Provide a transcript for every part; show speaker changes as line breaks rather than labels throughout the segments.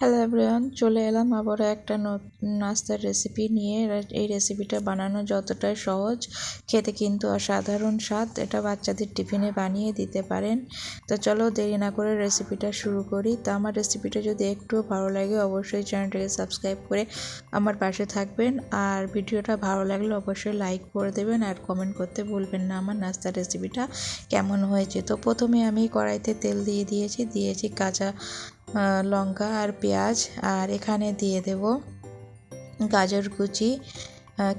Hello everyone চলে এলাম আবার একটা নাস্তার রেসিপি নিয়ে। এই রেসিপিটা বানানো যতটাই সহজ, খেতে কিন্তু অসাধারণ স্বাদ, এটা বাচ্চাদের টিফিনে বানিয়ে দিতে পারেন। তো চলো দেরি না করে রেসিপিটা শুরু করি। তো আমার রেসিপিটা যদি একটু ভালো লাগে, অবশ্যই চ্যানেলটাকে সাবস্ক্রাইব করে আমার পাশে থাকবেন। আর ভিডিওটা ভালো লাগলে অবশ্যই লাইক করে দেবেন আর কমেন্ট করতে ভুলবেন না আমার নাস্তার রেসিপিটা কেমন হয়েছে। তো প্রথমে আমি কড়াইতে তেল দিয়ে দিয়েছি দিয়েছি কাঁচা লঙ্কা আর পেঁয়াজ, আর এখানে দিয়ে দেব গাজর কুচি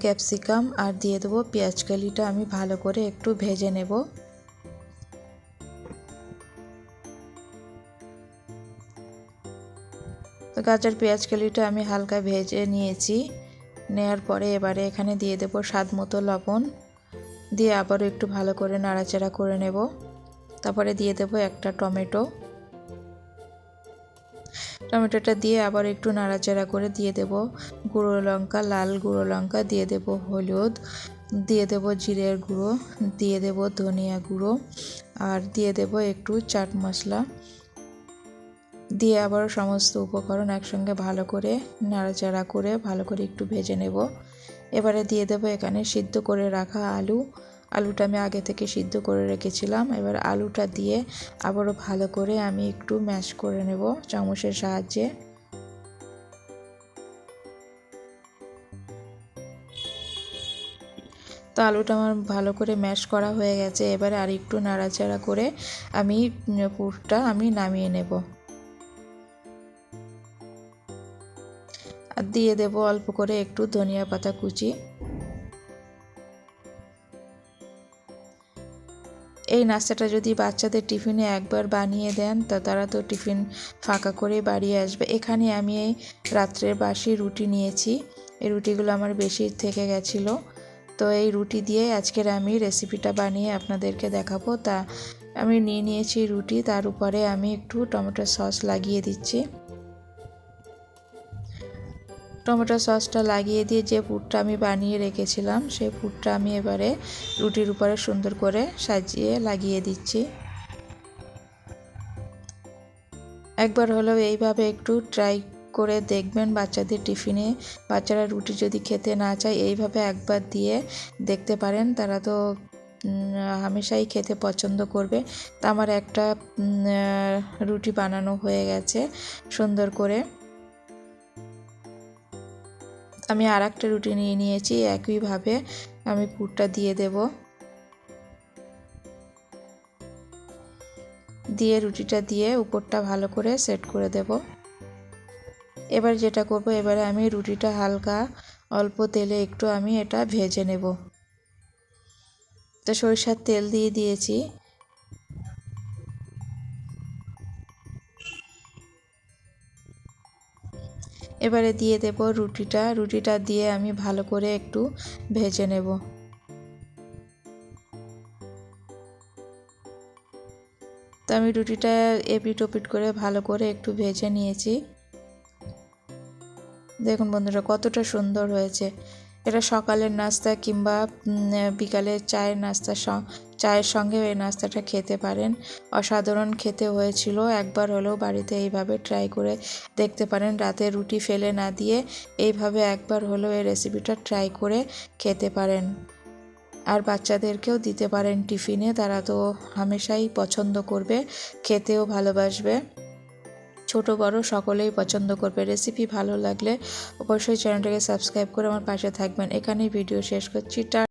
ক্যাপসিকাম, আর দিয়ে দেবো পেঁয়াজ কালিটা আমি ভালো করে একটু ভেজে নেব। তো গাজর, পেঁয়াজ কালিটা আমি হালকা ভেজে নিয়েছি, নেয়ার পরে এবারে এখানে দিয়ে দেব স্বাদ মতো লবণ, দিয়ে আবারও একটু ভালো করে নাড়াচাড়া করে নেব। তারপরে দিয়ে দেব একটা টমেটো। টমেটোটা দিয়ে আবার একটু নাড়াচাড়া করে দিয়ে দেব। গুঁড়ো লঙ্কা, লাল গুঁড়ো লঙ্কা দিয়ে দেব হলুদ, দিয়ে দেব জিরের গুঁড়ো, দিয়ে দেব ধনিয়া গুঁড়ো আর দিয়ে দেব একটু চাট মশলা। দিয়ে আবার সমস্ত উপকরণ একসঙ্গে ভালো করে নাড়াচাড়া করে ভালো করে একটু ভেজে নেব। এবারে দিয়ে দেব এখানে সিদ্ধ করে রাখা আলু আলুটা আমি আগে থেকে সিদ্ধ করে রেখেছিলাম। এবার আলুটা দিয়ে আবারও ভালো করে আমি একটু ম্যাশ করে নেব চামচের সাহায্যে। তো আলুটা আমার ভালো করে ম্যাশ করা হয়ে গেছে। এবারে আর একটু নাড়াচাড়া করে আমি পুরটা আমি নামিয়ে নেব। আর দিয়ে দেব অল্প করে একটু ধনিয়া পাতা কুচি। এই নাস্তাটা যদি বাচ্চাদের টিফিনে একবার বানিয়ে দেন, তা তারা তো টিফিন ফাঁকা করে বাড়ি আসবে। এখানে আমি এই রাত্রের বাসি রুটি নিয়েছি। এই রুটিগুলো আমার বেশি থেকে গেছিল। তো এই রুটি দিয়ে আজকের আমি রেসিপিটা বানিয়ে আপনাদেরকে দেখাবো। তা আমি নিয়ে নিয়েছি রুটি, তার উপরে আমি একটু টমেটো সস লাগিয়ে দিচ্ছি। টমেটো সসটা লাগিয়ে দিয়ে যে পুরটা আমি বানিয়ে রেখেছিলাম, সেই পুরটা আমি এবারে রুটির উপরে সুন্দর করে সাজিয়ে লাগিয়ে দিচ্ছি। একবার হলেও এইভাবে একটু ট্রাই করে দেখবেন বাচ্চাদের টিফিনে। বাচ্চারা রুটি যদি খেতে না চায়, এইভাবে একবার দিয়ে দেখতে পারেন, তারা তো হামেশাই খেতে পছন্দ করবে। তা আমার একটা রুটি বানানো হয়ে গেছে সুন্দর করে। আমি আর একটা রুটি নিয়ে নিয়েছি, একইভাবে আমি পুরটা দিয়ে দেব। দিয়ে রুটিটা দিয়ে উপরটা ভালো করে সেট করে দেব। এবার যেটা করব, এবারে আমি রুটিটা হালকা অল্প তেলে একটু আমি এটা ভেজে নেব। তো সরিষার তেল দিয়ে দিয়েছি। এবারে দিয়ে দেব রুটিটা। রুটিটা দিয়ে আমি ভালো করে একটু ভেজে নেব। তো আমি রুটিটা এপিট ওপিট করে ভালো করে একটু ভেজে নিয়েছি। দেখুন বন্ধুরা, কতটা সুন্দর হয়েছে। এটা সকালের নাস্তা কিংবা বিকালের চায়ের নাস্তা চায়ের সঙ্গে এই নাস্তাটা খেতে পারেন। অসাধারণ খেতে হয়েছিল। একবার হলেও বাড়িতে এইভাবে ট্রাই করে দেখতে পারেন, রাতে রুটি ফেলে না দিয়ে এইভাবে একবার হলেও এই রেসিপিটা ট্রাই করে খেতে পারেন। আর বাচ্চাদেরকেও দিতে পারেন টিফিনে তারা তো হামেশাই পছন্দ করবে, খেতেও ভালোবাসবে। ছোট, বড় সকলেই পছন্দ করবে। রেসিপি ভালো লাগলে অবশ্যই চ্যানেলটাকে সাবস্ক্রাইব করে আমার পাশে থাকবেন। এখানেই ভিডিও শেষ করছি।